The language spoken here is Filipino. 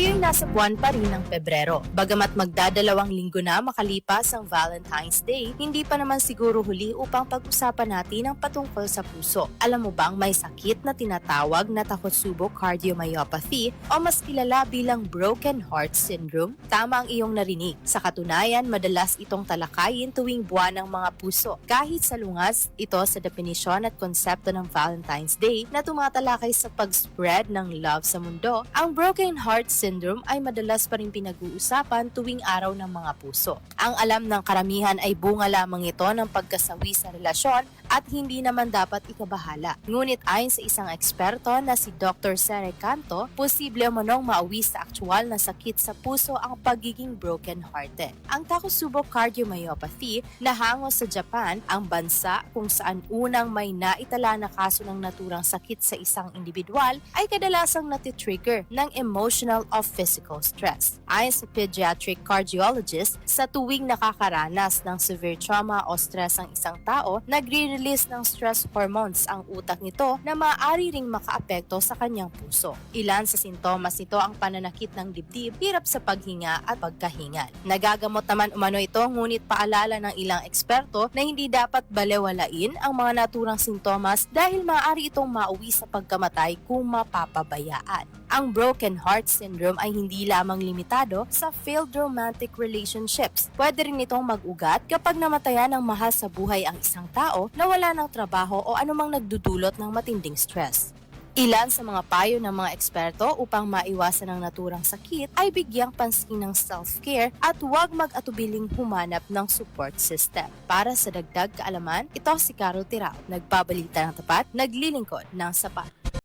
Tayo'y nasa buwan pa rin ng Pebrero. Bagamat magdadalawang linggo na makalipas ang Valentine's Day, hindi pa naman siguro huli upang pag-usapan natin ang patungkol sa puso. Alam mo bang may sakit na tinatawag na Takotsubo cardiomyopathy o mas kilala bilang broken heart syndrome? Tama ang iyong narinig. Sa katunayan, madalas itong talakayin tuwing buwan ng mga puso. Kahit salungas ito sa definisyon at konsepto ng Valentine's Day na tumatalakay sa pag-spread ng love sa mundo, ang broken heart syndrome ay madalas pa rin pinag-uusapan tuwing araw ng mga puso. Ang alam ng karamihan ay bunga lamang ito ng pagkasawi sa relasyon at hindi naman dapat ikabahala. Ngunit ayon sa isang eksperto na si Dr. Sere Canto, posible manong mauwi sa aktual na sakit sa puso ang pagiging broken-hearted. Ang Takotsubo cardiomyopathy na hango sa Japan, ang bansa kung saan unang may naitala na kaso ng naturang sakit sa isang individual ay kadalasang natitrigger ng emotional of physical stress. Ayon sa pediatric cardiologist, sa tuwing nakakaranas ng severe trauma o stress ang isang tao, nagre-release ng stress hormones ang utak nito na maaari ring makaapekto sa kanyang puso. Ilan sa sintomas nito ang pananakit ng dibdib, hirap sa paghinga at pagkahingal. Nagagamot naman umano ito ngunit paalala ng ilang eksperto na hindi dapat balewalain ang mga naturang sintomas dahil maaari itong mauwi sa pagkamatay kung mapapabayaan. Ang broken heart syndrome ay hindi lamang limitado sa failed romantic relationships. Pwede rin itong mag-ugat kapag namatayan ng mahal sa buhay ang isang tao na wala ng trabaho o anumang nagdudulot ng matinding stress. Ilan sa mga payo ng mga eksperto upang maiwasan ang naturang sakit ay bigyang pansin ng self-care at huwag mag-atubiling humanap ng support system. Para sa dagdag kaalaman, ito si Carol Tirao, nagbabalita ng tapat, naglilingkod ng sapat.